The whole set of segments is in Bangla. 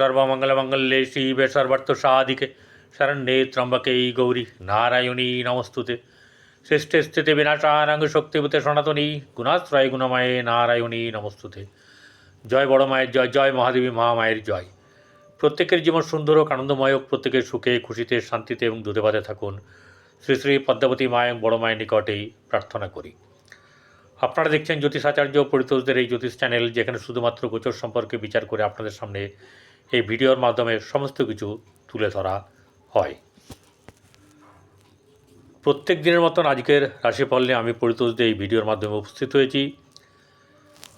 সর্বমঙ্গলমঙ্গলে শিবে সর্বার্থ সাধিকে শরণ্যে ত্রম্বকেই গৌরী নারায়ণী নমস্তুতে শ্রেষ্ঠে স্থিতে বিনাশানাঙ্গ শক্তিভূতে সনাতনী গুণাশ্রয় গুণময়ে নারায়ণী নমস্তুতে জয় বড় মায়ের জয় জয় মহাদেবী মহামায়ের জয় প্রত্যেকের জীবন সুন্দর হোক, আনন্দময় প্রত্যেকের সুখে, খুশিতে, শান্তিতে এবং দুধেবাদে থাকুন। শ্রী শ্রী পদ্মাবতী মা এবং বড় মায়ের নিকটেই প্রার্থনা করি। আপনারা দেখছেন জ্যোতিষাচার্য পরিতোষদের এই জ্যোতিষ চ্যানেল, যেখানে শুধুমাত্র গোচর সম্পর্কে বিচার করে আপনাদের সামনে এই ভিডিওর মাধ্যমে সমস্ত কিছু তুলে ধরা হয়। প্রত্যেক দিনের মতন আজকের রাশিফল নিয়ে আমি পরিতোষদের এই ভিডিওর মাধ্যমে উপস্থিত হয়েছি।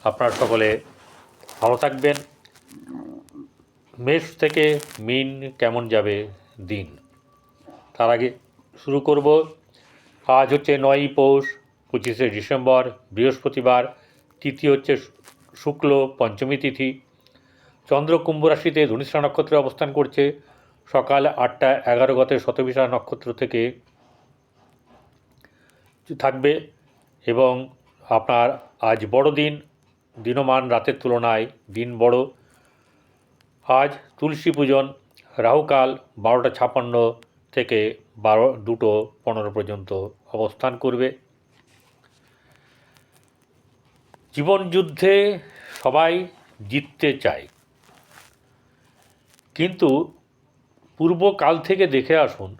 আপনারা সকলে ভালো থাকবেন। মেষ থেকে মিন কেমন যাবে দিন? তার আগে শুরু করব। আজ হচ্ছে নয়ই পৌষ, পঁচিশে ডিসেম্বর, বৃহস্পতিবার তিথি হচ্ছে শুক্ল পঞ্চমী তিথি। চন্দ্র কুম্ভ রাশিতে ধনিষ্ঠা নক্ষত্রে অবস্থান করছে। সকাল আটটা এগারো গতে শতবিশা নক্ষত্র থেকে থাকবে এবং আপনার আজ বড় দিন, দিনমান রাতের তুলনায় দিন বড়। আজ তুলসী পূজন, রাহুকাল বারোটা ছাপান্ন থেকে বারো, দুটো পনেরো পর্যন্ত অবস্থান করবে। জীবনযুদ্ধে সবাই জিততে চায়। কিন্তু পূর্বকাল থেকে দেখে আসুন,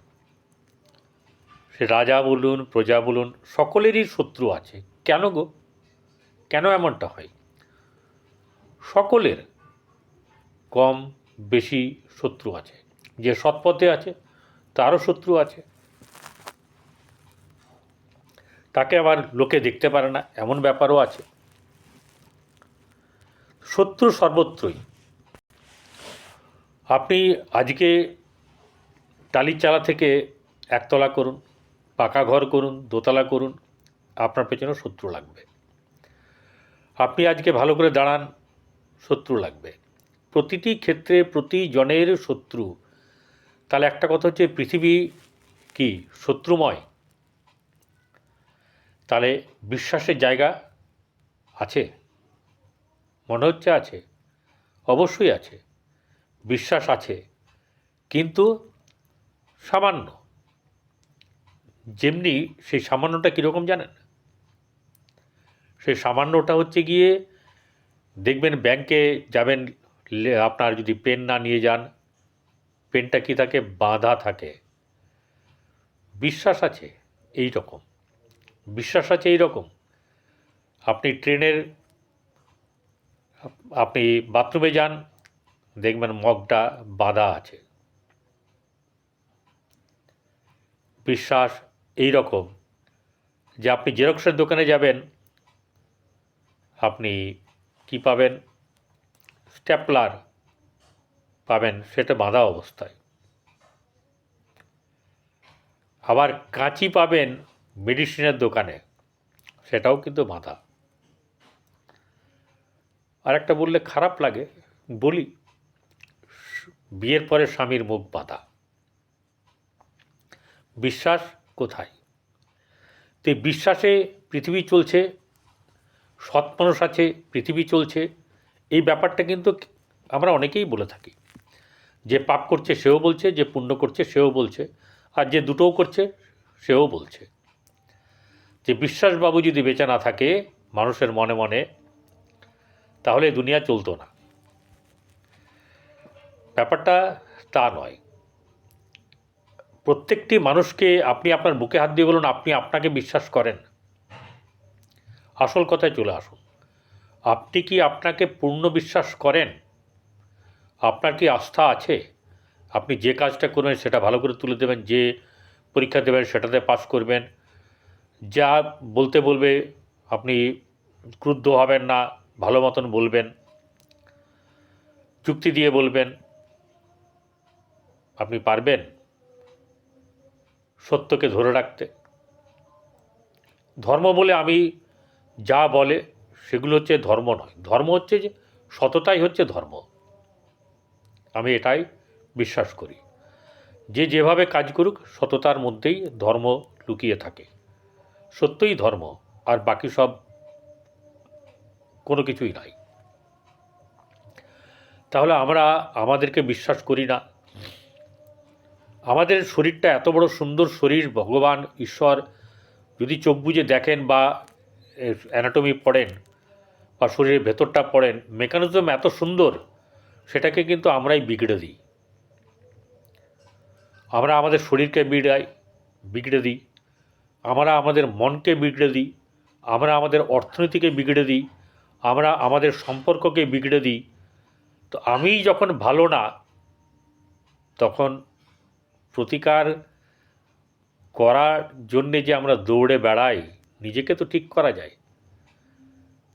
সে রাজা বলুন, প্রজা বলুন, সকলেরই শত্রু আছে। কেন গো? কেন এমনটা হয়? সকলের কম বেশি শত্রু আছে। যে সৎপথে আছে, তারও শত্রু আছে। তাকে আবার লোকে দেখতে পারে না, এমন ব্যাপারও আছে। শত্রু সর্বত্রই। আপনি আজকে টালির চালা থেকে একতলা করুন, পাকা ঘর করুন, দোতলা করুন, আপনার পেছনে শত্রু লাগবে। আপনি আজকে ভালো করে দাঁড়ান, শত্রু লাগবে। প্রতিটি ক্ষেত্রে প্রতি জনের শত্রু। তাহলে একটা কথা হচ্ছে, পৃথিবী কি? শত্রুময়। তাহলে বিশ্বাসের জায়গা আছে? মনে হচ্ছে আছে? অবশ্যই আছে। বিশ্বাস আছে, কিন্তু সামান্য। যেমনি সেই সামান্যটা কীরকম জানেন? সেই সামান্যটা হচ্ছে গিয়ে দেখবেন ব্যাংকে যাবেন আপনার যদি পেন না নিয়ে যান, পেনটা কি থাকে বাঁধা থাকে? বিশ্বাস আছে এই রকম। বিশ্বাস আছে এই রকম। আপনি ট্রেনের আপনি বাথরুমে যান দেখবেন মগটা বাঁধা আছে। বিশ্বাস এই রকম যে আপনি জেরক্সের দোকানে যাবেন, আপনি কি পাবেন? স্ট্যাপলার পাবেন, সেটা বাঁধা অবস্থায়। আবার কাঁচি পাবেন মেডিসিনের দোকানে, সেটাও কিন্তু বাঁধা। আর একটা বললে খারাপ লাগে, বলি বিয়ের পরে স্বামীর মুখ বাঁধা। বিশ্বাস কোথায়? তো বিশ্বাসে পৃথিবী চলছে সৎ মানুষ আছে, পৃথিবী চলছে। এই ব্যাপারটা কিন্তু আমরা অনেকেই বলে থাকি। যে পাপ করছে সেও বলছে, যে পুণ্য করছে সেও বলছে, আর যে দুটোও করছে সেও বলছে। যে বিশ্বাসবাবু যদি বেঁচে না থাকে মানুষের মনে মনে, তাহলে দুনিয়া চলতো না। ব্যাপারটা তা নয়। প্রত্যেকটি মানুষকে আপনি আপনার বুকে হাত দিয়ে বলুন, আপনি আপনাকে বিশ্বাস করেন। আসল কথায় চলে আসুন। আপনি কি আপনাকে পূর্ণ বিশ্বাস করেন? আপনার কি আস্থা আছে? আপনি যে কাজটা করবেন সেটা ভালো করে তুলে দেবেন, যে পরীক্ষা দেবেন সেটাতে পাশ করবেন। যা বলতে বলবে আপনি ক্রুদ্ধ হবেন না, ভালো মতন বলবেন। চুক্তি দিয়ে বলবেন। আপনি পারবেন সত্যকে ধরে রাখতে। ধর্ম বলে আমি যা বলে সেগুলো হচ্ছে ধর্ম নয়। ধর্ম হচ্ছে যে সততাই হচ্ছে ধর্ম। আমি এটাই বিশ্বাস করি। যে যেভাবে কাজ করুক, সততার মধ্যেই ধর্ম লুকিয়ে থাকে। সত্যই ধর্ম, আর বাকি সব কোনো কিছুই নাই। তাহলে আমরা আমাদেরকে বিশ্বাস করি না আমাদের শরীরটা এত বড় সুন্দর শরীর, ভগবান, ঈশ্বর, যদি চোখ বুজে দেখেন বা অ্যানাটমি পড়েন বা শরীরের ভেতরটা পড়েন মেকানিজম এত সুন্দর, সেটাকে কিন্তু আমরাই বিগড়ে দিই। আমরা আমাদের শরীরকে বিগড়াই, বিগড়ে দিই। আমরা আমাদের মনকে বিগড়ে দিই। আমরা আমাদের অর্থনীতিকে বিগড়ে দিই। আমরা আমাদের সম্পর্ককে বিগড়ে দিই। তো আমি যখন ভালো না, তখন প্রতিকার করার জন্যে যে আমরা দৌড়ে বেড়াই, নিজেকে তো ঠিক করা যায়।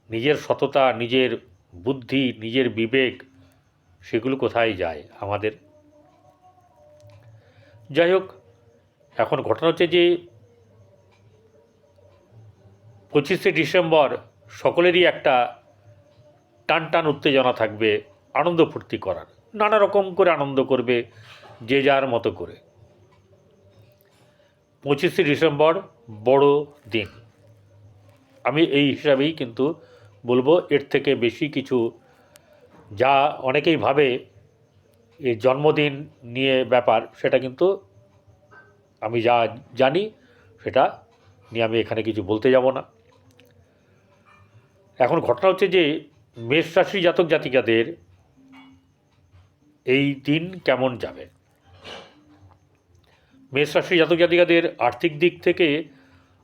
নিজের সততা, নিজের বুদ্ধি, নিজের বিবেক, সেগুলো কোথায় যায় আমাদের? যাই হোক, এখন ঘটনা হচ্ছে যে পঁচিশে ডিসেম্বর সকলেরই একটা টান টান উত্তেজনা থাকবে, আনন্দ ফুর্তি করার। নানা রকম করে আনন্দ করবে, যে যার মতো করে। পঁচিশে ডিসেম্বর বড় দিন। আমি এই হিসাবেই কিন্তু বলব, এর থেকে বেশি কিছু যা অনেকেই ভাবে এই জন্মদিন নিয়ে ব্যাপার, সেটা কিন্তু আমি যা জানি, সেটা নিয়ে আমি এখানে কিছু বলতে যাব না। এখন ঘটনা হচ্ছে যে মেষ রাশি জাতক জাতিকাদের এই দিন কেমন যাবে? মেষ রাশি জাতক জাতিকাদের আর্থিক দিক থেকে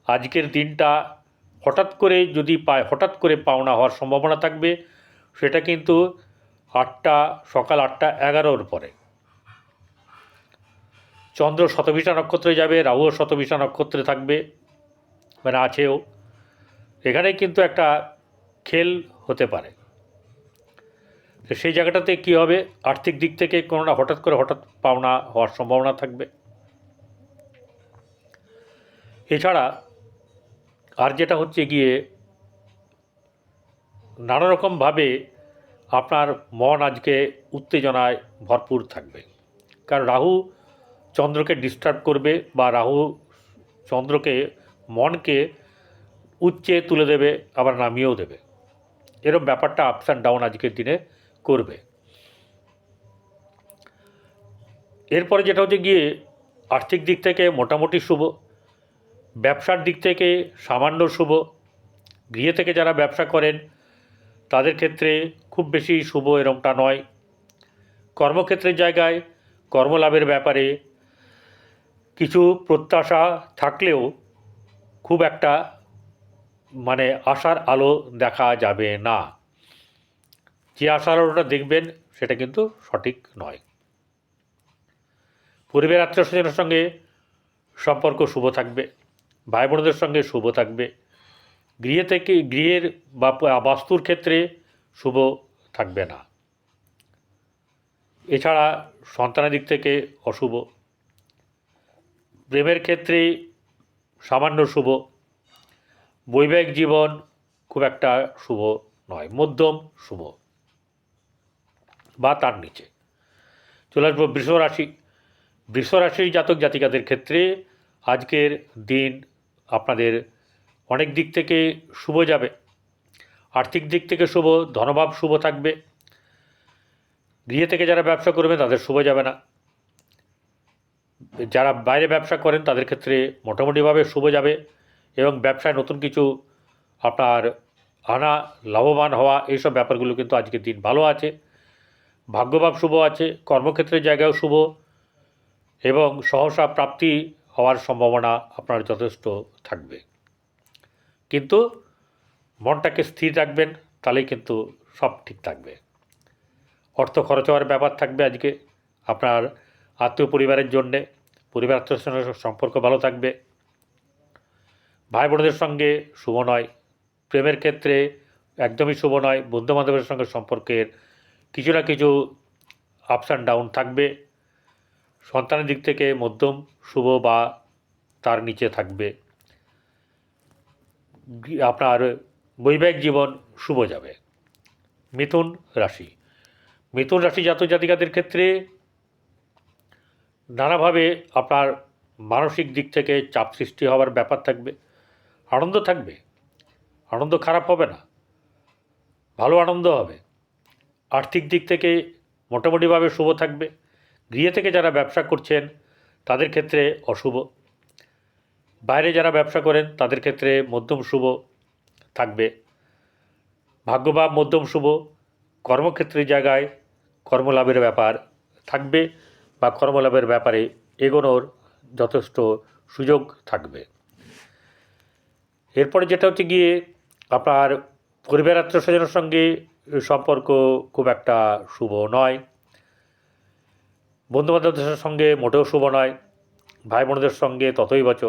আজকের দিনটা হঠাৎ করে যদি পায় হঠাৎ করে পাওনা হওয়ার সম্ভাবনা থাকবে, সেটা কিন্তু আটটা, সকাল আটটা, এগারোর পরে। চন্দ্র শতভিষা নক্ষত্রে যাবে রাহুও শতভিষা নক্ষত্রে থাকবে মানে আছেও। এখানে কিন্তু একটা খেল হতে পারে। সেই জায়গাটাতে কী হবে? আর্থিক দিক থেকে কোনো না হঠাৎ করে হঠাৎ পাওনা হওয়ার সম্ভাবনা থাকবে। এছাড়া আর যেটা হচ্ছে গিয়ে নানা রকমভাবে আপনার মন আজকে উত্তেজনায় ভরপুর থাকবে। কারণ রাহু চন্দ্রকে ডিস্টার্ব করবে বা রাহু চন্দ্রকে মনকে উচ্চে তুলে দেবে, আবার নামিয়েও দেবে। এরকম ব্যাপারটা আপস অ্যান্ড ডাউন আজকের দিনে করবে। এরপরে যেটা হচ্ছে গিয়ে আর্থিক দিক থেকে মোটামুটি শুভ। ব্যবসার দিক থেকে সামান্য শুভ। গৃহে থেকে যারা ব্যবসা করেন, তাদের ক্ষেত্রে খুব বেশি শুভ এরমটা নয়। কর্মক্ষেত্রের জায়গায় কর্মলাভের ব্যাপারে কিছু প্রত্যাশা থাকলেও খুব একটা মানে আশার আলো দেখা যাবে না। যে আশার আলোটা দেখবেন, সেটা কিন্তু সঠিক নয়। পরিবার আত্মীয় স্বজনের সঙ্গে সম্পর্ক শুভ থাকবে। ভাই বোনদের সঙ্গে শুভ থাকবে। গৃহে থেকে গৃহের বা বাস্তুর ক্ষেত্রে শুভ থাকবে না। এছাড়া সন্তানের দিক থেকে অশুভ। প্রেমের ক্ষেত্রে সামান্য শুভ। বৈবাহিক জীবন খুব একটা শুভ নয়, মধ্যম শুভ। বা তার নিচে। চলে আসব বৃষ রাশি জাতক জাতিকাদের ক্ষেত্রে আজকের দিন আপনাদের অনেক দিক থেকে শুভ যাবে। আর্থিক দিক থেকে শুভ, ধনভাব শুভ থাকবে। গৃহে থেকে যারা ব্যবসা করবেন, তাদের শুভ যাবে না। যারা বাইরে ব্যবসা করেন, তাদের ক্ষেত্রে মোটামুটিভাবে শুভ যাবে এবং ব্যবসায় নতুন কিছু আপনার আনা লাভবান হওয়া, এইসব ব্যাপারগুলো কিন্তু আজকের দিন ভালো আছে। ভাগ্যভাব শুভ আছে, কর্মক্ষেত্রের জায়গায়ও শুভ এবং সহসা প্রাপ্তি হওয়ার সম্ভাবনা আপনার যথেষ্ট থাকবে। কিন্তু মনটাকে স্থির রাখবেন, তাহলেই কিন্তু সব ঠিক থাকবে। অর্থ খরচ হওয়ার ব্যাপার থাকবে আজকে আপনার আত্মীয় পরিবারের জন্যে, পরিবার আত্মীয় সঙ্গে সম্পর্ক ভালো থাকবে। ভাই বোনদের সঙ্গে শুভ নয়, প্রেমের ক্ষেত্রে একদমই শুভ নয়, বন্ধুবান্ধবের সঙ্গে সম্পর্কের কিছু না কিছু আপস অ্যান্ড ডাউন থাকবে। সন্তানের দিক থেকে মধ্যম, শুভ বা তার নিচে থাকবে। আপনার বৈবাহিক জীবন শুভ যাবে। মিথুন রাশি। মিথুন রাশি জাতক জাতিকাদের ক্ষেত্রে নানাভাবে আপনার মানসিক দিক থেকে চাপ সৃষ্টি হওয়ার ব্যাপার থাকবে। আনন্দ থাকবে। আনন্দ খারাপ হবে না। ভালো আনন্দ হবে। আর্থিক দিক থেকে মোটামুটিভাবে শুভ থাকবে। গৃহে থেকে যারা ব্যবসা করছেন, তাদের ক্ষেত্রে অশুভ। বাইরে যারা ব্যবসা করেন, তাদের ক্ষেত্রে মধ্যম শুভ থাকবে। ভাগ্যভাব মধ্যম শুভ কর্মক্ষেত্রের জায়গায় কর্মলাভের ব্যাপার থাকবে বা কর্মলাভের ব্যাপারে এগোনোর যথেষ্ট সুযোগ থাকবে। এরপরে যেটা হচ্ছে গিয়ে আপনার পরিবার আত্মীয় স্বজনের সঙ্গে সম্পর্ক খুব একটা শুভ নয়। বন্ধুবান্ধবদের সঙ্গে মোটেও শুভ নয় ভাই বোনদের সঙ্গে ততই বচ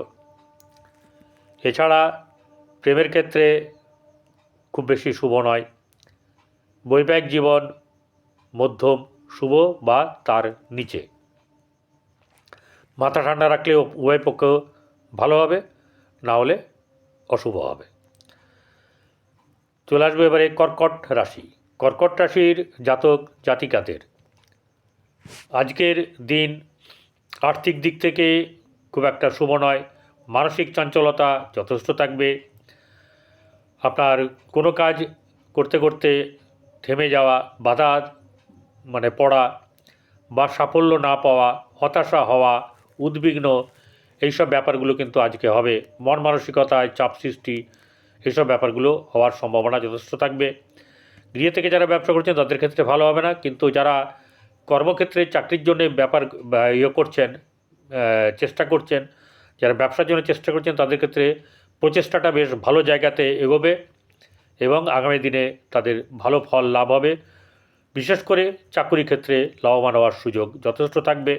এছাড়া প্রেমের ক্ষেত্রে খুব বেশি শুভ নয়। বৈবাহিক জীবন মধ্যম, শুভ বা তার নিচে। মাথা ঠান্ডা রাখলে উভয় পক্ষ ভালো হবে, না হলে অশুভ হবে। চলে আসবে এবারে কর্কট রাশি। কর্কট রাশির জাতক জাতিকাদের। আজকের দিন আর্থিক দিক থেকে খুব একটা শুভ নয়। মানসিক চঞ্চলতা যথেষ্ট থাকবে। আপনার কোনো কাজ করতে করতে থেমে যাওয়া, বাধা মানে পড়া বা সাফল্য না পাওয়া, হতাশা হওয়া, উদ্বিগ্ন, এইসব ব্যাপারগুলো কিন্তু আজকে হবে। মন মানসিকতায় চাপ সৃষ্টি, এইসব ব্যাপারগুলো হওয়ার সম্ভাবনা যথেষ্ট থাকবে। গৃহ থেকে যারা ব্যবসা করছেন তাদের ক্ষেত্রে ভালো হবে না। কিন্তু যারা কর্মক্ষেত্রে চাকরির জন্য ব্যাপার ইয়ে করছেন চেষ্টা করছেন, যারা ব্যবসার জন্য চেষ্টা করছেন, তাদের ক্ষেত্রে প্রচেষ্টাটা বেশ ভালো জায়গাতে এগোবে এবং আগামী দিনে তাদের ভালো ফল লাভ হবে। বিশেষ করে চাকুরি ক্ষেত্রে লাভবান হওয়ার সুযোগ যথেষ্ট থাকবে।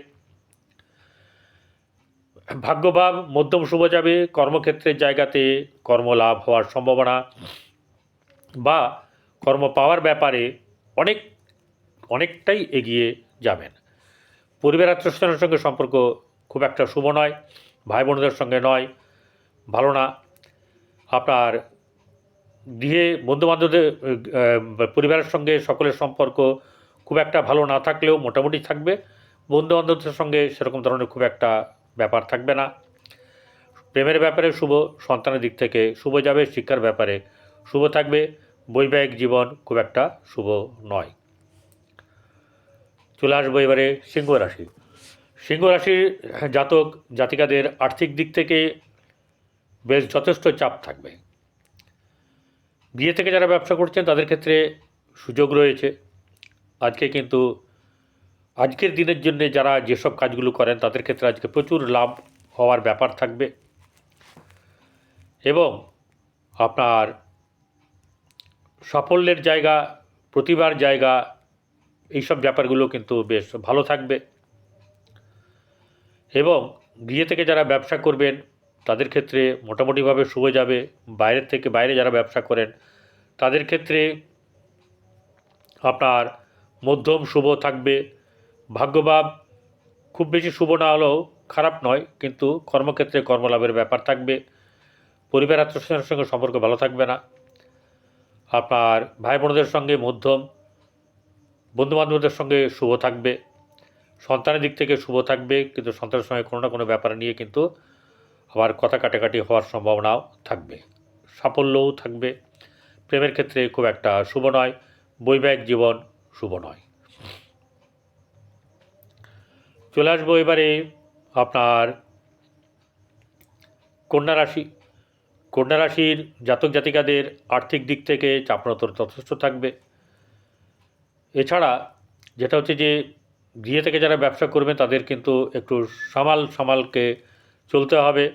ভাগ্যভাব মধ্যম শুভ যাবে, কর্মক্ষেত্রের জায়গাতে কর্মলাভ হওয়ার সম্ভাবনা বা কর্ম পাওয়ার ব্যাপারে অনেক অনেকটাই এগিয়ে যাবেন। পরিবার আত্মীয়স্বজনের সঙ্গে সম্পর্ক খুব একটা শুভ নয় ভাই বোনদের সঙ্গে নয়, ভালো না। আপনার গৃহে বন্ধুবান্ধবদের পরিবারের সঙ্গে সকলের সম্পর্ক খুব একটা ভালো না থাকলেও মোটামুটি থাকবে। বন্ধুবান্ধবদের সঙ্গে সেরকম ধরনের খুব একটা ব্যাপার থাকবে না। প্রেমের ব্যাপারে শুভ, সন্তানের দিক থেকে শুভ যাবে, শিক্ষার ব্যাপারে শুভ থাকবে। বৈবাহিক জীবন খুব একটা শুভ নয়। চলে আসব এবারে সিংহ রাশি। সিংহ রাশির জাতক, জাতিকাদের আর্থিক দিক থেকে বেশ যথেষ্ট চাপ থাকবে। বিয়ে থেকে যারা ব্যবসা করছেন, তাদের ক্ষেত্রে সুযোগ রয়েছে। আজকে কিন্তু, আজকের দিনের জন্য যারা যেসব কাজগুলো করেন, তাদের ক্ষেত্রে আজকে প্রচুর লাভ হওয়ার ব্যাপার থাকবে। এবং আপনার সাফল্যের জায়গা, প্রতিভার জায়গা এইসব ব্যাপারগুলো কিন্তু বেশ ভালো থাকবে। এবং গৃহে থেকে যারা ব্যবসা করবেন, তাদের ক্ষেত্রে মোটামুটিভাবে শুভ যাবে। বাইরের থেকে বাইরে যারা ব্যবসা করেন, তাদের ক্ষেত্রে আপনার মধ্যম শুভ থাকবে। ভাগ্যভাব খুব বেশি শুভ না হলেও খারাপ নয়, কিন্তু কর্মক্ষেত্রে কর্মলাভের ব্যাপার থাকবে। পরিবার আত্মীয়স্বজনের সঙ্গে সম্পর্ক ভালো থাকবে না। আপনার ভাই বোনদের সঙ্গে মধ্যম বন্ধুবান্ধবদের সঙ্গে শুভ থাকবে। সন্তানের দিক থেকে শুভ থাকবে, কিন্তু সন্তানের সঙ্গে কোনো না কোনো ব্যাপার নিয়ে কিন্তু আবার কথা কাটাকাটি হওয়ার সম্ভাবনাও থাকবে। সাফল্যও থাকবে। প্রেমের ক্ষেত্রে খুব একটা শুভ নয়, বৈবাহিক জীবন শুভ নয়। চলে আসব এবারে আপনার কন্যা রাশি। কন্যা রাশির জাতক জাতিকাদের আর্থিক দিক থেকে চাপনতর যথেষ্ট থাকবে। এছাড়া যেটা হচ্ছে যে গৃহে থেকে যারা ব্যবসা করবে, তাদের কিন্তু একটু সামাল সামালকে চলতে হবে।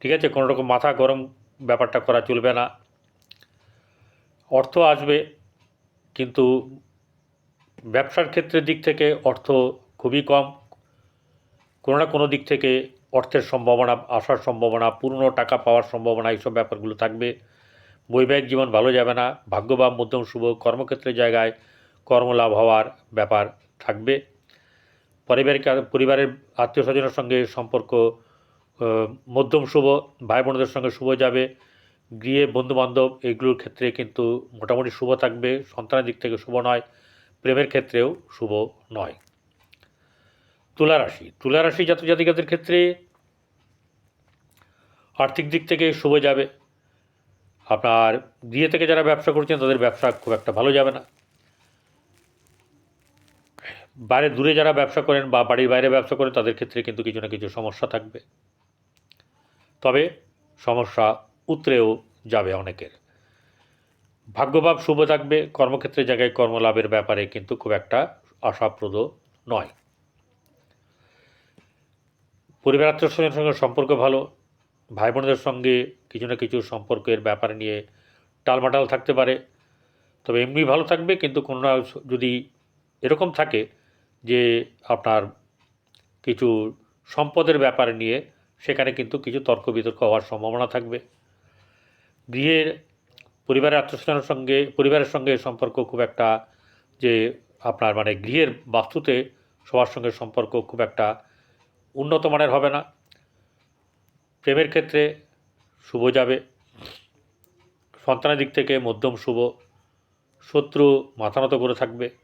ঠিক আছে? কোনো রকম মাথা গরম ব্যাপারটা করা চলবে না। অর্থ আসবে, কিন্তু ব্যবসার ক্ষেত্রের দিক থেকে অর্থ খুবই কম। কোনো না কোনো দিক থেকে অর্থের সম্ভাবনা, আসার সম্ভাবনা, পুরনো টাকা পাওয়ার সম্ভাবনা, এইসব ব্যাপারগুলো থাকবে। বৈবাহিক জীবন ভালো যাবে না। ভাগ্যবান মধ্যম শুভ কর্মক্ষেত্রের জায়গায় কর্মলাভ হওয়ার ব্যাপার থাকবে। পারিবারিক পরিবারের আত্মীয় স্বজনের সঙ্গে সম্পর্ক মধ্যম শুভ ভাই বোনদের সঙ্গে শুভ যাবে। গৃহে বন্ধুবান্ধব, এগুলোর ক্ষেত্রে কিন্তু মোটামুটি শুভ থাকবে। সন্তানের দিক থেকে শুভ নয়, প্রেমের ক্ষেত্রেও শুভ নয়। তুলা রাশি তুলা রাশি জাতক জাতিকাদের ক্ষেত্রে আর্থিক দিক থেকে শুভ যাবে। আপনার গৃহে থেকে যারা ব্যবসা করছেন, তাদের ব্যবসা খুব একটা ভালো যাবে না। বাইরে দূরে যারা ব্যবসা করেন বা বাড়ির বাইরে ব্যবসা করেন, তাদের ক্ষেত্রে কিন্তু কিছু না কিছু সমস্যা থাকবে। তবে সমস্যা উতরেও যাবে অনেকের। ভাগ্যভাব শুভ থাকবে কর্মক্ষেত্রের জায়গায় কর্মলাভের ব্যাপারে কিন্তু খুব একটা আশাপ্রদ নয়। পরিবার আত্মীয় সঙ্গে সম্পর্ক ভালো ভাই বোনদের সঙ্গে কিছু না কিছু সম্পর্কের ব্যাপার নিয়ে টালমাটাল থাকতে পারে। তবে এমনি ভালো থাকবে, কিন্তু কোনো যদি এরকম থাকে যে আপনার কিছু সম্পদের ব্যাপার নিয়ে সেখানে কিন্তু কিছু তর্ক বিতর্ক হওয়ার সম্ভাবনা থাকবে। গৃহের পরিবারের আত্মীয়স্বজনের সঙ্গে, পরিবারের সঙ্গে সম্পর্ক খুব একটা যে আপনার মানে গৃহের বাস্তুতে সবার সঙ্গে সম্পর্ক খুব একটা উন্নত মানের হবে না। প্রেমের ক্ষেত্রে শুভ যাবে। সন্তানের দিক থেকে মধ্যম শুভ। শত্রু মাথানত করে থাকবে।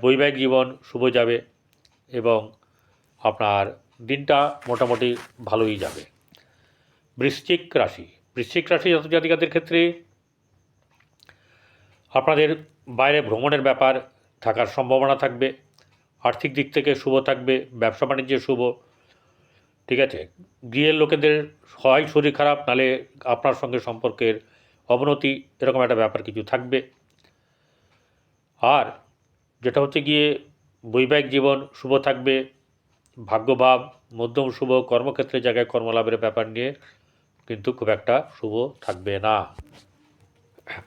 বৈবাহিক জীবন শুভ যাবে এবং আপনার দিনটা মোটামুটি ভালোই যাবে। বৃশ্চিক রাশি। বৃশ্চিক রাশি জাতক জাতিকাদের ক্ষেত্রে আপনাদের বাইরে ভ্রমণের ব্যাপার থাকার সম্ভাবনা থাকবে, আর্থিক দিক থেকে শুভ থাকবে, ব্যবসা বাণিজ্যে শুভ, ঠিক আছে? গৃহের লোকেদের হয় শরীর খারাপ, নালে আপনার সঙ্গে সম্পর্কের অবনতি, এরকম একটা ব্যাপার কিছু থাকবে। আর যেটা হচ্ছে গিয়ে বৈবাহিক জীবন, শুভ থাকবে, ভাগ্যভাব, মধ্যম শুভ কর্মক্ষেত্রের জায়গায় কর্মলাভের ব্যাপার নিয়ে কিন্তু খুব একটা শুভ থাকবে না।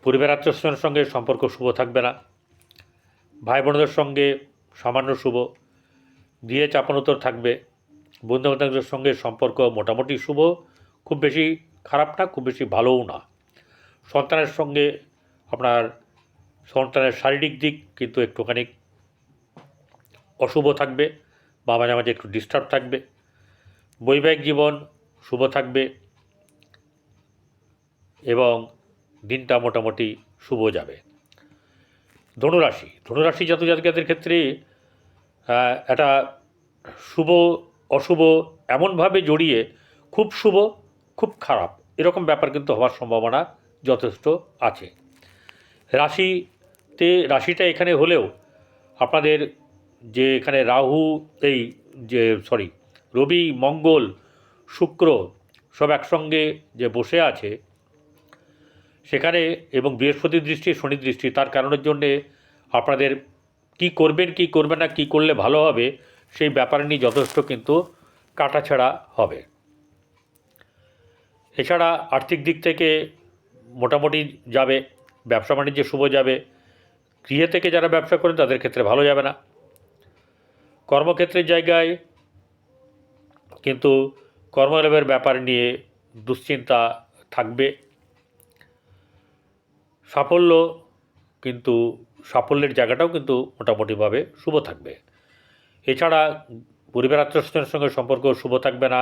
পরিবার আত্মীয়স্বজনের সঙ্গে সম্পর্ক শুভ থাকবে না। ভাই বোনদের সঙ্গে সামান্য শুভ দিয়ে চাপানোতর থাকবে বন্ধু বান্ধবদের সঙ্গে সম্পর্ক মোটামুটি শুভ, খুব বেশি খারাপ না, খুব বেশি ভালোও না। সন্তানের সঙ্গে আপনার সন্তানের শারীরিক দিক কিন্তু একটুখানি অশুভ থাকবে বা মাঝে মাঝে একটু ডিস্টার্ব থাকবে, বৈবাহিক জীবন শুভ থাকবে এবং দিনটা মোটামুটি শুভ যাবে। ধনুরাশি ধনুরাশি জাতক জাতিকাদের ক্ষেত্রে একটা শুভ, অশুভ এমনভাবে জড়িয়ে খুব শুভ, খুব খারাপ এরকম ব্যাপার কিন্তু হওয়ার সম্ভাবনা যথেষ্ট আছে। রাশিতে রাশিটা এখানে হলেও আপনাদের যে এখানে রাহু, এই যে সরি রবি, মঙ্গল, শুক্র সব একসঙ্গে যে বসে আছে, সেখানে এবং বৃহস্পতির দৃষ্টি, শনি দৃষ্টি, তার কারণের জন্যে আপনাদের কি করবেন কি করবেন না, কি করলে ভালো হবে, সেই ব্যাপার নিয়ে যথেষ্ট কিন্তু কাটাছেড়া হবে। এছাড়া আর্থিক দিক থেকে মোটামুটি যাবে, ব্যবসা বাণিজ্যে শুভ যাবে গৃহে থেকে যারা ব্যবসা করেন, তাদের ক্ষেত্রে ভালো যাবে না। কর্মক্ষেত্রের জায়গায় কিন্তু কর্মলাভের ব্যাপার নিয়ে দুশ্চিন্তা থাকবে। সাফল্য কিন্তু, সাফল্যের জায়গাটাও কিন্তু মোটামুটিভাবে শুভ থাকবে। এছাড়া পরিবার আত্মীয়স্বজনের সঙ্গে সম্পর্ক শুভ থাকবে না।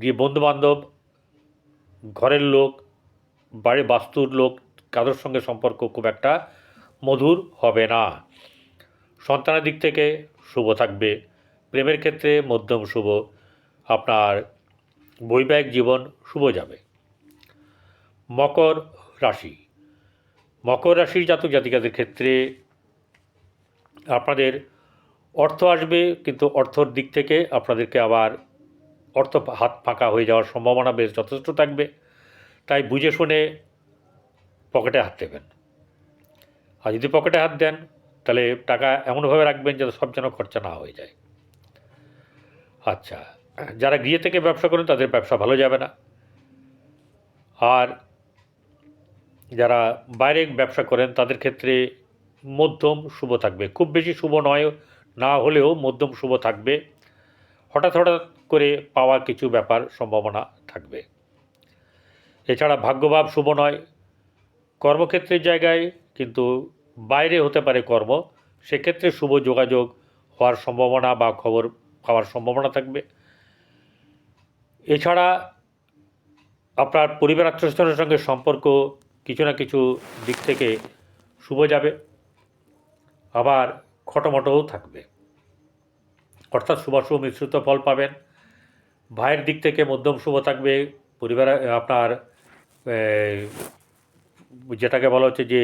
গিয়ে বন্ধুবান্ধব, ঘরের লোক, বাড়ির বাস্তুর লোক, কারোর সঙ্গে সম্পর্ক খুব একটা মধুর হবে না। সন্তানের দিক থেকে শুভ থাকবে। প্রেমের ক্ষেত্রে মধ্যম শুভ। আপনার বৈবাহিক জীবন শুভ যাবে। মকর রাশি। মকর রাশির জাতক জাতিকাদের ক্ষেত্রে আপনাদের অর্থ আসবে, কিন্তু অর্থর দিক থেকে আপনাদেরকে আবার অর্থ হাত ফাঁকা হয়ে যাওয়ার সম্ভাবনা বেশ যথেষ্ট থাকবে। তাই বুঝে শুনে পকেটে হাত দেবেন। আর যদি পকেটে হাত দেন, তাহলে টাকা এমনভাবে রাখবেন যাতে সব যেন খরচা না হয়ে যায়। আচ্ছা যারা গৃহে থেকে ব্যবসা করেন, তাদের ব্যবসা ভালো যাবে না। আর যারা বাইরে ব্যবসা করেন, তাদের ক্ষেত্রে মধ্যম শুভ থাকবে। খুব বেশি শুভ নয়, না হলেও মধ্যম শুভ থাকবে। হঠাৎ হঠাৎ করে পাওয়া কিছু ব্যাপার সম্ভাবনা থাকবে। এছাড়া ভাগ্যভাব শুভ নয়। কর্মক্ষেত্রের জায়গায় কিন্তু বাইরে হতে পারে কর্ম, সেক্ষেত্রে শুভ যোগাযোগ হওয়ার সম্ভাবনা বা খবর পাওয়ার সম্ভাবনা থাকবে। এছাড়া আপনার পরিবার আত্মীয়স্বজনের সঙ্গে সম্পর্ক কিছু না কিছু দিক থেকে শুভ যাবে, আবার খটোমটোও থাকবে। অর্থাৎ শুভাশুভ মিশ্রিত ফল পাবেন। ভাইয়ের দিক থেকে মধ্যম শুভ থাকবে, পরিবারে, আপনার যেটাকে বলা হচ্ছে যে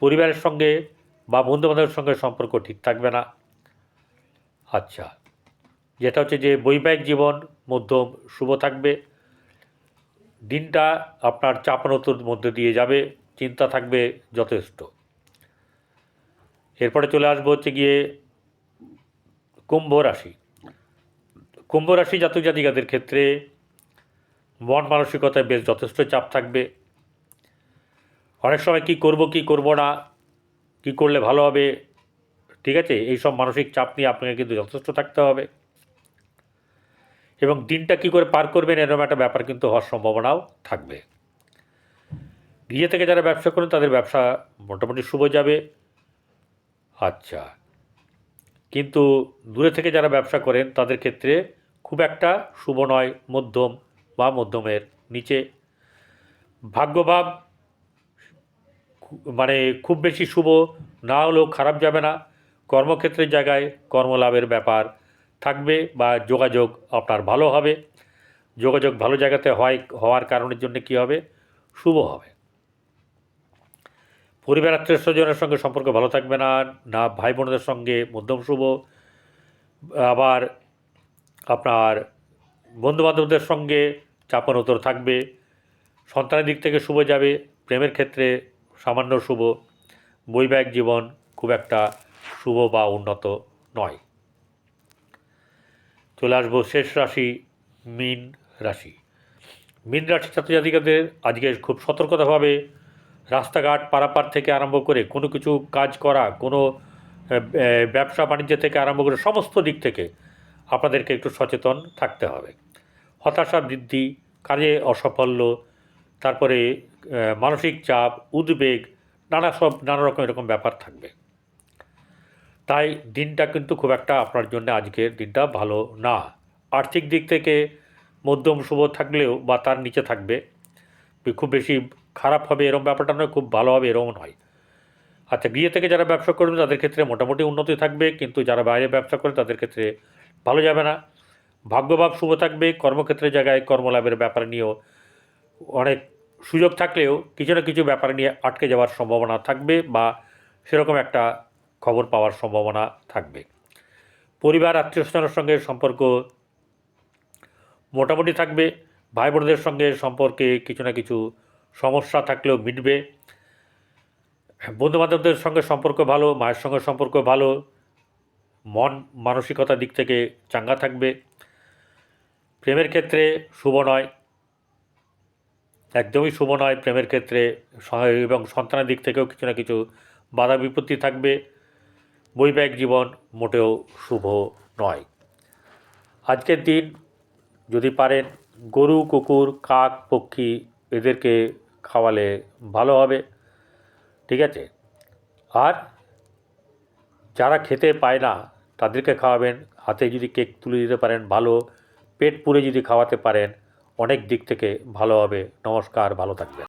পরিবারের সঙ্গে বা বন্ধুবান্ধবের সঙ্গে সম্পর্ক ঠিক থাকবে না। আচ্ছা যেটা হচ্ছে যে বৈবাহিক জীবন মধ্যম, শুভ থাকবে। দিনটা আপনার চাপানোতর মধ্যে দিয়ে যাবে, চিন্তা থাকবে যথেষ্ট। এরপরে চলে আসব হচ্ছে গিয়ে কুম্ভ রাশি। কুম্ভ রাশি জাতক জাতিকাদের ক্ষেত্রে মন মানসিকতায় বেশ যথেষ্ট চাপ থাকবে। অনেক সময় কি করব কি করব না, কি করলে ভালো হবে, ঠিক আছে? এই সব মানসিক চাপ নিয়ে আপনাকে কিন্তু যথেষ্ট থাকতে হবে। এবং দিনটা কি করে পার করবেন এরকম একটা ব্যাপার কিন্তু হওয়ার সম্ভাবনাও থাকবে। গিয়ে থেকে যারা ব্যবসা করেন, তাদের ব্যবসা মোটামুটি শুভ যাবে। আচ্ছা কিন্তু দূরে থেকে যারা ব্যবসা করেন, তাদের ক্ষেত্রে খুব একটা শুভ নয়, মধ্যম বা মধ্যমের নিচে। ভাগ্যভাব মানে খুব বেশি শুভ, না হলেও খারাপ যাবে না। কর্মক্ষেত্রের জায়গায় কর্মলাভের ব্যাপার থাকবে বা যোগাযোগ আপনার ভালো হবে। যোগাযোগ ভালো জায়গাতে হয়, হওয়ার কারণের জন্য কী হবে? শুভ হবে। পরিবার আত্মীয় স্বজনের সঙ্গে সম্পর্ক ভালো থাকবে না না ভাই বোনদের সঙ্গে মধ্যম শুভ। আবার আপনার বন্ধুবান্ধবদের সঙ্গে চাপানোতর থাকবে। সন্তানের দিক থেকে শুভ যাবে, প্রেমের ক্ষেত্রে সামান্য শুভ। বৈবাহিক জীবন খুব একটা শুভ বা উন্নত নয়। চলে আসব শেষ রাশি, মীন রাশি। মীন রাশি ছাত্রছাত্রীদের আজকে খুব সতর্কতাভাবে রাস্তাঘাট পারাপার থেকে আরম্ভ করে কোনো কিছু কাজ করা, কোনো ব্যবসা বাণিজ্য থেকে আরম্ভ করে সমস্ত দিক থেকে আপনাদেরকে একটু সচেতন থাকতে হবে। হতাশা বৃদ্ধি, কাজে অসাফল্য তারপরে মানসিক চাপ, উদ্বেগ, নানা সব, নানা রকম এরকম ব্যাপার থাকবে। তাই দিনটা কিন্তু খুব একটা আপনার জন্য আজকের দিনটা ভালো না। আর্থিক দিক থেকে মধ্যম শুভ থাকলেও বা তার নিচে থাকবে। খুব বেশি খারাপ হবে এরকম ব্যাপারটা নয়, খুব ভালো হবে এরকম নয়। আচ্ছা গৃহে থেকে যারা ব্যবসা করবে তাদের ক্ষেত্রে মোটামুটি উন্নতি থাকবে, কিন্তু যারা বাইরে ব্যবসা করে তাদের ক্ষেত্রে ভালো যাবে না। ভাগ্যভাব শুভ থাকবে, কর্মক্ষেত্রের জায়গায় কর্মলাভের ব্যাপার নিয়েও অনেক সুযোগ থাকলেও কিছু না কিছু ব্যাপার নিয়ে আটকে যাওয়ার সম্ভাবনা থাকবে বা সেরকম একটা খবর পাওয়ার সম্ভাবনা থাকবে। পরিবার, আত্মীয় স্বজনের সঙ্গে সম্পর্ক মোটামুটি থাকবে। ভাই বোনদের সঙ্গে সম্পর্কে কিছু না কিছু সমস্যা থাকলেও মিটবে। বন্ধুবান্ধবদের সঙ্গে সম্পর্ক ভালো, মায়ের সঙ্গে সম্পর্ক ভালো, মন মানসিকতার দিক থেকে চাঙ্গা থাকবে। প্রেমের ক্ষেত্রে শুভ নয়। একদমই শুভ নয় প্রেমের ক্ষেত্রে এবং সন্তানের দিক থেকেও কিছু না কিছু বাধা বিপত্তি থাকবে। বৈবাহিক জীবন মোটেও শুভ নয়। আজকের দিন যদি পারেন গরু, কুকুর, কাক, পক্ষী এদেরকে খাওয়ালে ভালো হবে। ঠিক আছে? আর যারা খেতে পায় না তাদেরকে খাওয়াবেন। হাতে যদি কেক তুলে দিতে পারেন ভালো। পেট পুড়ে যদি খাওয়াতে পারেন অনেক দিক থেকে ভালো হবে নমস্কার ভালো থাকবেন।